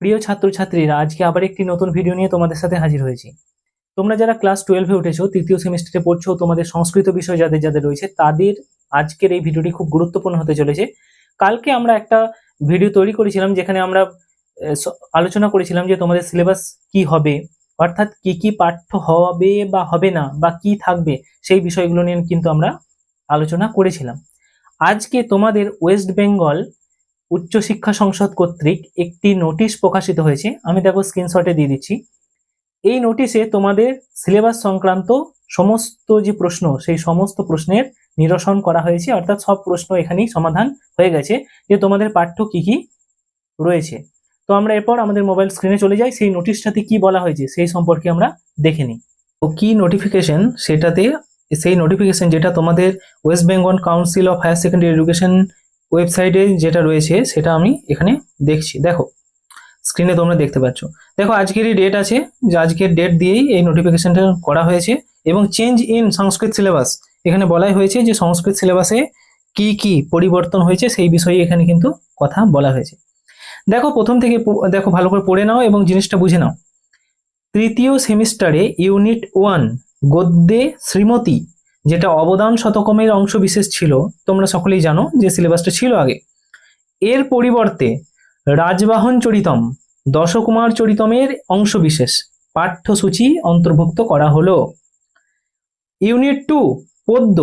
প্রিয় ছাত্রছাত্রীরা, আজকে আবার একটি নতুন ভিডিও নিয়ে তোমাদের সাথে হাজির হয়েছি। তোমরা যারা ক্লাস টুয়েলভে উঠেছো, তৃতীয় সেমিস্টারে পড়ছো, তোমাদের সংস্কৃত বিষয় যাদের যাদের রয়েছে, তাদের আজকের এই ভিডিওটি খুব গুরুত্বপূর্ণ হতে চলেছে। কালকে আমরা একটা ভিডিও তৈরি করেছিলাম, যেখানে আমরা আলোচনা করেছিলাম যে তোমাদের সিলেবাস কি হবে, অর্থাৎ কি কি পাঠ্য হবে বা হবে না, বা কি থাকবে, সেই বিষয়গুলো নিয়ে কিন্তু আমরা আলোচনা করেছিলাম। আজকে তোমাদের ওয়েস্ট বেঙ্গল উচ্চশিক্ষা সংসদ কর্তৃক একটি নোটিশ প্রকাশিত হয়েছে। আমি দেখো স্ক্রিনশটে দিয়ে দিচ্ছি। এই নোটিশে তোমাদের সিলেবাস সংক্রান্ত সমস্ত যে প্রশ্ন, সেই সমস্ত প্রশ্নের নিরসন করা হয়েছে। অর্থাৎ সব প্রশ্ন এখানেই সমাধান হয়ে গেছে যে তোমাদের পাঠ্য কি কি রয়েছে। তো আমরা এরপর আমাদের মোবাইল স্ক্রিনে চলে যাই। সেই নোটিশটাতে কি বলা হয়েছে সেই সম্পর্কে আমরা দেখে নিই। তো কি নোটিফিকেশন সেটাতে, সেই নোটিফিকেশন যেটা তোমাদের West Bengal council of higher secondary education ওয়েবসাইটে যেটা রয়েছে, সেটা আমি এখানে দেখছি। দেখো স্ক্রিনে তোমরা দেখতে পাচ্ছ। দেখো, আজকেরই ডেট আছে। যে আজকের ডেট দিয়েই এই নোটিফিকেশনটা করা হয়েছে এবং চেঞ্জ ইন সংস্কৃত সিলেবাস এখানে বলাই হয়েছে যে সংস্কৃত সিলেবাসে কি কি পরিবর্তন হয়েছে, সেই বিষয়ে এখানে কিন্তু কথা বলা হয়েছে। দেখো, প্রথম থেকে দেখো, ভালো করে পড়ে নাও এবং জিনিসটা বুঝে নাও। তৃতীয় সেমিস্টারে ইউনিট ওয়ান গদ্যে শ্রীমতী যেটা অবদান শতকমের অংশ বিশেষ ছিল, তোমরা সকলেই জানো যে সিলেবাসটা ছিল আগে। এর পরিবর্তে রাজবাহন চরিতম, দশকুমার চরিতমের অংশ বিশেষ, পাঠ্যসূচি অন্তর্ভুক্ত করা হলো। ইউনিট টু, পদ্য,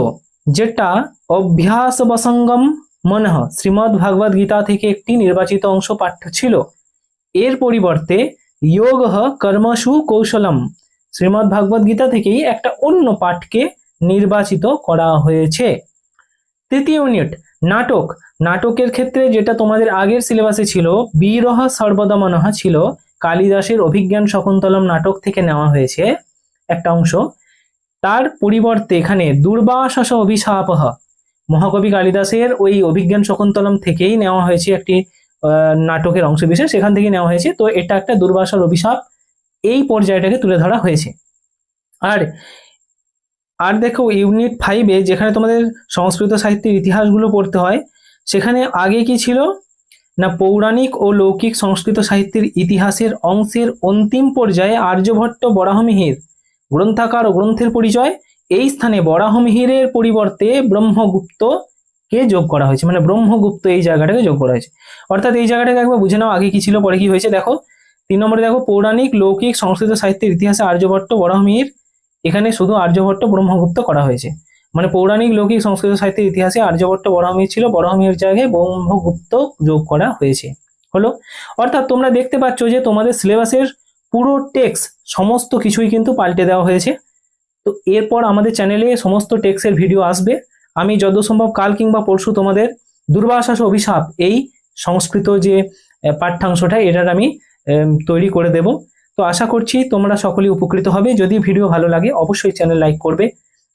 যেটা অভ্যাস বসঙ্গম মনঃ শ্রীমদ্ ভাগবত গীতা থেকে একটি নির্বাচিত অংশ পাঠ্য ছিল। এর পরিবর্তে যোগ কর্মসু কৌশলম শ্রীমদ্ ভাগবত গীতা থেকেই একটা অন্য পাঠকে নির্বাচিত করা হয়েছে। তৃতীয় ইউনিট নাটক। নাটকের ক্ষেত্রে যেটা তোমাদের আগের সিলেবাসে ছিল, বীরহ সর্বদমনহ ছিল, কালিদাসের অভিজ্ঞান শকুন্তলম নাটক থেকে নেওয়া হয়েছে একটা অংশ। তার পরিবর্তে এখানে দুর্বাসস অভিশাপহ মহাকবি কালিদাসের ওই অভিজ্ঞান শকুন্তলম থেকেই নেওয়া হয়েছে একটি নাটকের অংশ বিশেষ সেখান থেকে নেওয়া হয়েছে। তো এটা একটা দুর্বাসার অভিশাপ এই পর্যায়টাকে তুলে ধরা হয়েছে। আর আর দেখো ইউনিট ফাইভে যেখানে তোমাদের সংস্কৃত সাহিত্যের ইতিহাসগুলো পড়তে হয়, সেখানে আগে কি ছিল? না পৌরাণিক ও লৌকিক সংস্কৃত সাহিত্যের ইতিহাসের অংশের অন্তিম পর্যায়ে আর্যভট্ট বরাহমিহির গ্রন্থাকার ও গ্রন্থের পরিচয়, এই স্থানে বরাহমিহিরের পরিবর্তে ব্রহ্মগুপ্ত কে যোগ করা হয়েছে? মানে ব্রহ্মগুপ্ত এই জায়গাটাকে যোগ করা হয়েছে। অর্থাৎ এই জায়গাটাকে একবার বুঝে নাও আগে কি ছিল, পরে কি হয়েছে। দেখো, তিন নম্বরে দেখো, পৌরাণিক, লৌকিক, সংস্কৃত সাহিত্যের ইতিহাসে আর্যভট্ট বরাহমিহির এখানে শুধু আর্যভট্ট ব্রহ্মগুপ্ত করা হয়েছে। মানে পৌরাণিক, লৌকিক, সংস্কৃত, সাহিত্যের ইতিহাসে আর্যভট্ট বরাহমিহির ছিল, বরাহমিহির জায়গায় ব্রহ্মগুপ্ত যোগ করা হয়েছে। হলো? অর্থাৎ তোমরা দেখতে পাচ্ছ যে তোমাদের সিলেবাসের পুরো টেক্স সমস্ত কিছুই কিন্তু পাল্টে দেওয়া হয়েছে। তো এরপর আমাদের চ্যানেলে সমস্ত টেক্সের ভিডিও আসবে। আমি যত সম্ভব কাল কিংবা পরশু তোমাদের দুর্বাসাস অভিশাপ, এই সংস্কৃত যে পাঠ্যাংশটা, এটার আমি তৈরি করে দেব। তো আশা করছি তোমরা সকলেই উপকৃত হবে। যদি ভিডিও ভালো লাগে, অবশ্যই চ্যানেল লাইক করবে।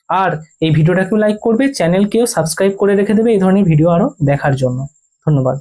আর এই ভিডিওটাকেও লাইক করবে চ্যানেলকেও সাবস্ক্রাইব করে রেখে দেবে এই ধরনের ভিডিও আরও দেখার জন্য। ধন্যবাদ।